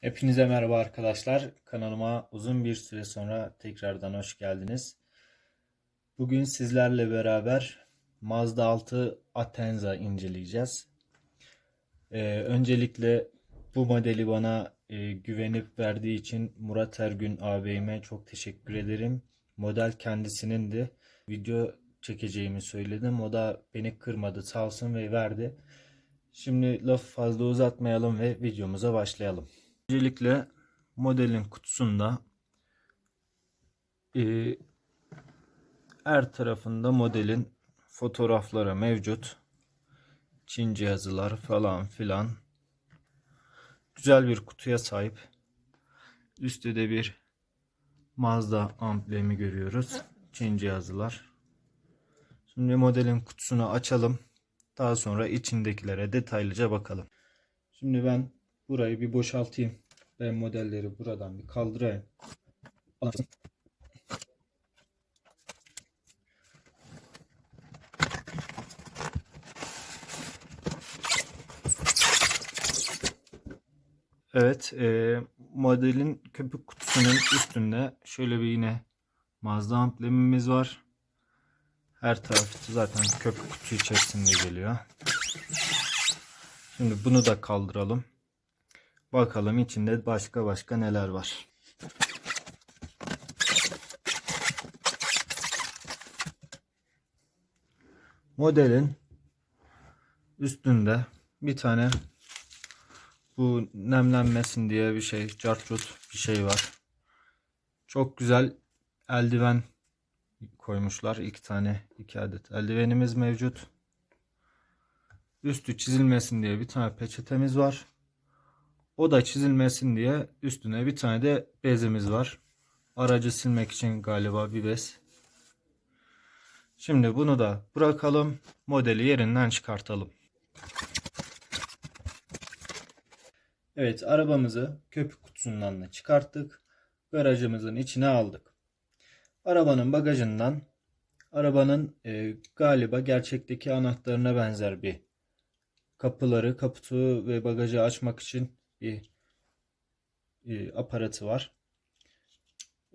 Hepinize merhaba arkadaşlar. Kanalıma uzun bir süre sonra tekrardan hoş geldiniz. Bugün sizlerle beraber Mazda 6 Atenza inceleyeceğiz. Ee, öncelikle bu modeli bana e, güvenip verdiği için Murat Ergün ağabeyime çok teşekkür ederim. Model kendisinin de video çekeceğimi söyledim. O da beni kırmadı sağ olsun ve verdi. Şimdi lafı fazla uzatmayalım ve videomuza başlayalım. Öncelikle modelin kutusunda e, her tarafında modelin fotoğrafları mevcut. Çince yazılar falan filan. Güzel bir kutuya sahip. Üstte de bir Mazda amblemi görüyoruz. Çince yazılar. Şimdi modelin kutusunu açalım. Daha sonra içindekilere detaylıca bakalım. Şimdi ben burayı bir boşaltayım. Ben modelleri buradan bir kaldırayım. Evet, e, modelin köpük kutusunun üstünde şöyle bir yine Mazda amblemimiz var. Her tarafı zaten köpük kutu içerisinde geliyor. Şimdi bunu da kaldıralım. Bakalım içinde başka başka neler var. Modelin üstünde bir tane bu nemlenmesin diye bir şey, cartçut bir şey var. Çok güzel eldiven koymuşlar. iki tane, iki adet eldivenimiz mevcut. Üstü çizilmesin diye bir tane peçetemiz var. O da çizilmesin diye üstüne bir tane de bezimiz var. Aracı silmek için galiba bir bez. Şimdi bunu da bırakalım. Modeli yerinden çıkartalım. Evet arabamızı köpük kutusundan da çıkarttık. Garajımızın içine aldık. Arabanın bagajından arabanın e, galiba gerçekteki anahtarına benzer bir kapıları, kaputu ve bagajı açmak için bir e, aparatı var.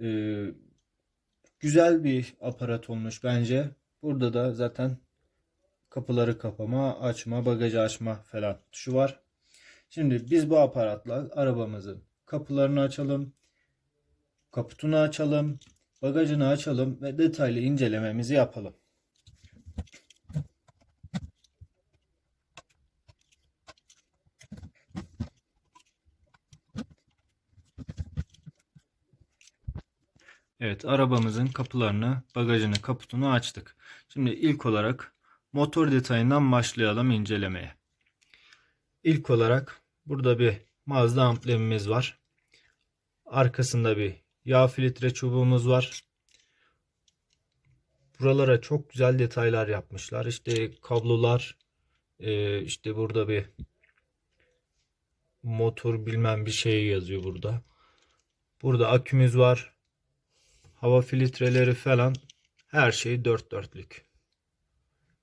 E, güzel bir aparat olmuş bence. Burada da zaten kapıları kapama, açma, bagajı açma falan tuşu var. Şimdi biz bu aparatla arabamızın kapılarını açalım, kaputunu açalım, bagajını açalım ve detaylı incelememizi yapalım. Evet arabamızın kapılarını, bagajını, kaputunu açtık. Şimdi ilk olarak motor detayından başlayalım incelemeye. İlk olarak burada bir Mazda amblemimiz var. Arkasında bir yağ filtre çubuğumuz var. Buralara çok güzel detaylar yapmışlar. İşte kablolar, e, işte burada bir motor bilmem bir şey yazıyor burada. Burada akümüz var hava filtreleri falan her şey dört dörtlük.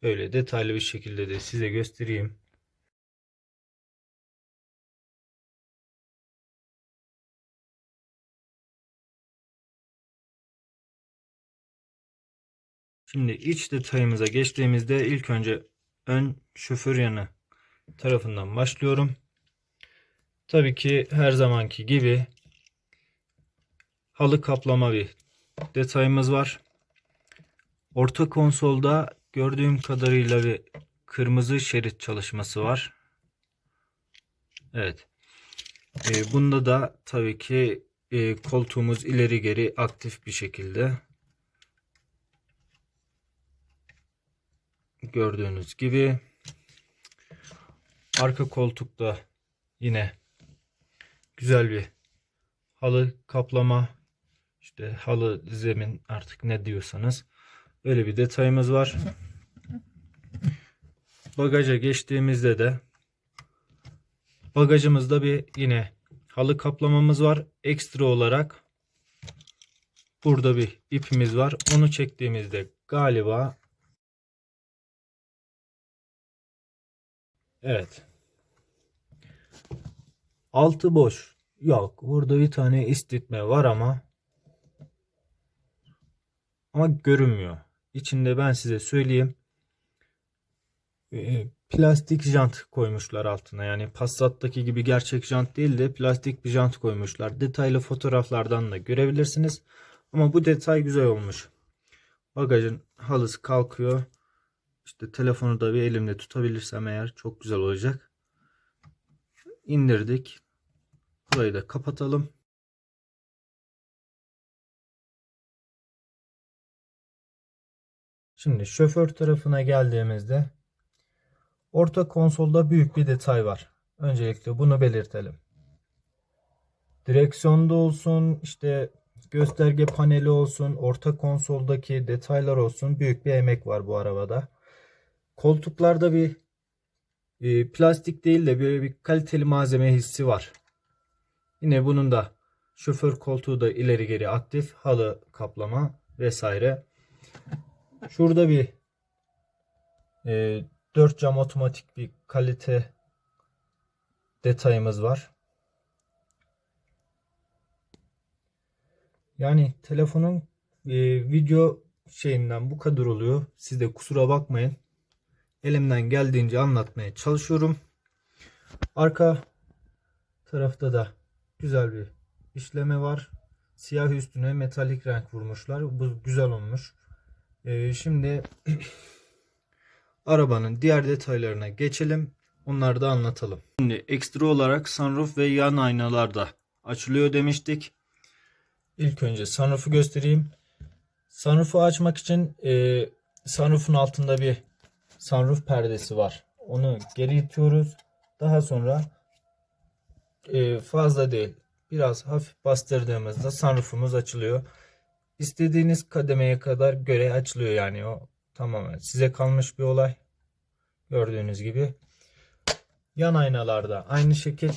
Öyle detaylı bir şekilde de size göstereyim. Şimdi iç detayımıza geçtiğimizde ilk önce ön şoför yanı tarafından başlıyorum. Tabii ki her zamanki gibi halı kaplama bir detayımız var. Orta konsolda gördüğüm kadarıyla bir kırmızı şerit çalışması var. Evet. E, bunda da tabii ki e, koltuğumuz ileri geri aktif bir şekilde. Gördüğünüz gibi. Arka koltukta yine güzel bir halı kaplama işte halı zemin artık ne diyorsanız öyle bir detayımız var. Bagaja geçtiğimizde de bagajımızda bir yine halı kaplamamız var. Ekstra olarak burada bir ipimiz var. Onu çektiğimizde galiba evet altı boş Yok. Burada bir tane istitme var ama ama görünmüyor. İçinde ben size söyleyeyim. e, plastik jant koymuşlar altına. Yani Passat'taki gibi gerçek jant değil de plastik bir jant koymuşlar. Detaylı fotoğraflardan da görebilirsiniz. Ama bu detay güzel olmuş. Bagajın halısı kalkıyor. İşte telefonu da bir elimde tutabilirsem eğer çok güzel olacak. İndirdik. Burayı da kapatalım. Şimdi şoför tarafına geldiğimizde orta konsolda büyük bir detay var. Öncelikle bunu belirtelim. Direksiyonda olsun, işte gösterge paneli olsun, orta konsoldaki detaylar olsun büyük bir emek var bu arabada. Koltuklarda bir e, plastik değil de böyle bir kaliteli malzeme hissi var. Yine bunun da şoför koltuğu da ileri geri aktif, halı kaplama vesaire. Şurada bir e, 4 cam otomatik bir kalite detayımız var. Yani telefonun e, video şeyinden bu kadar oluyor. Siz de kusura bakmayın. Elimden geldiğince anlatmaya çalışıyorum. Arka tarafta da güzel bir işleme var. Siyah üstüne metalik renk vurmuşlar. Bu güzel olmuş. Ee, şimdi arabanın diğer detaylarına geçelim. Onları da anlatalım. Şimdi ekstra olarak sunroof ve yan aynalar da açılıyor demiştik. İlk önce sunroof'u göstereyim. Sunroof'u açmak için e, sunroof'un altında bir sunroof perdesi var. Onu geri itiyoruz. Daha sonra e, fazla değil biraz hafif bastırdığımızda sunroofumuz açılıyor. İstediğiniz kademeye kadar göre açılıyor yani o tamamen size kalmış bir olay. Gördüğünüz gibi. Yan aynalarda aynı şekil.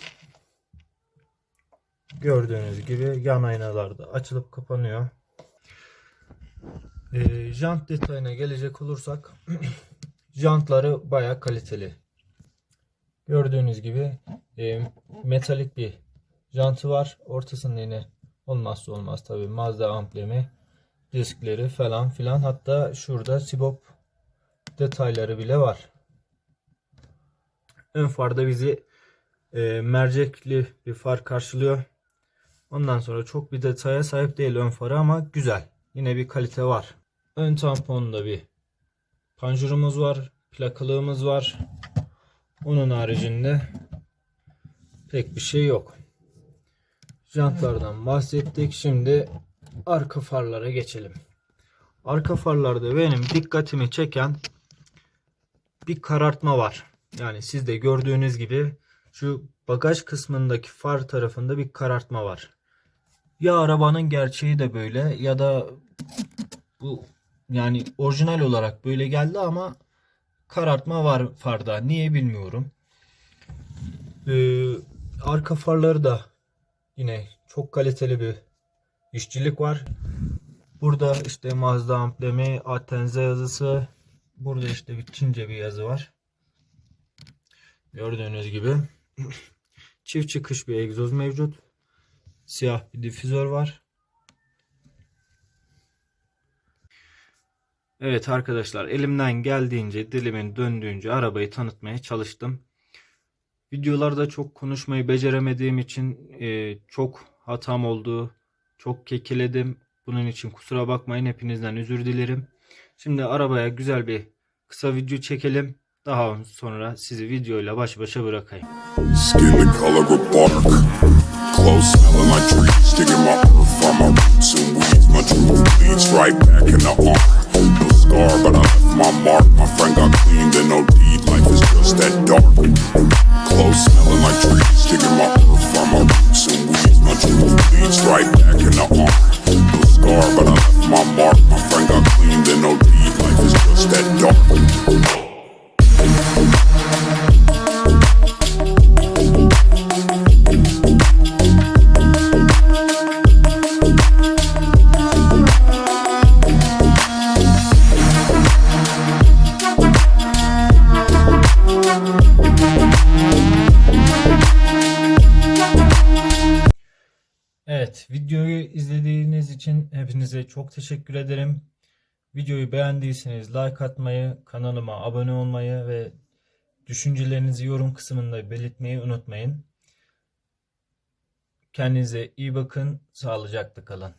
Gördüğünüz gibi yan aynalarda açılıp kapanıyor. E, jant detayına gelecek olursak jantları baya kaliteli. Gördüğünüz gibi e, metalik bir jantı var. Ortasında yine olmazsa olmaz tabi Mazda amblemi, diskleri falan filan. Hatta şurada Sibop detayları bile var. Ön farda bizi e, mercekli bir far karşılıyor. Ondan sonra çok bir detaya sahip değil ön farı ama güzel. Yine bir kalite var. Ön tamponda bir panjurumuz var. Plakalığımız var. Onun haricinde pek bir şey yok. Jantlardan bahsettik. Şimdi arka farlara geçelim. Arka farlarda benim dikkatimi çeken bir karartma var. Yani siz de gördüğünüz gibi şu bagaj kısmındaki far tarafında bir karartma var. Ya arabanın gerçeği de böyle ya da bu yani orijinal olarak böyle geldi ama karartma var farda. Niye bilmiyorum. Ee, arka farları da yine çok kaliteli bir işçilik var. Burada işte Mazda amblemi, Atenze yazısı. Burada işte bir Çince bir yazı var. Gördüğünüz gibi. Çift çıkış bir egzoz mevcut. Siyah bir difüzör var. Evet arkadaşlar elimden geldiğince dilimin döndüğünce arabayı tanıtmaya çalıştım. Videolarda çok konuşmayı beceremediğim için e, çok hatam oldu. Çok kekeledim. Bunun için kusura bakmayın. Hepinizden özür dilerim. Şimdi arabaya güzel bir kısa video çekelim. Daha sonra sizi videoyla baş başa bırakayım. Evet, videoyu izlediğiniz için hepinize çok teşekkür ederim. Videoyu beğendiyseniz like atmayı, kanalıma abone olmayı ve düşüncelerinizi yorum kısmında belirtmeyi unutmayın. Kendinize iyi bakın, sağlıcakla kalın.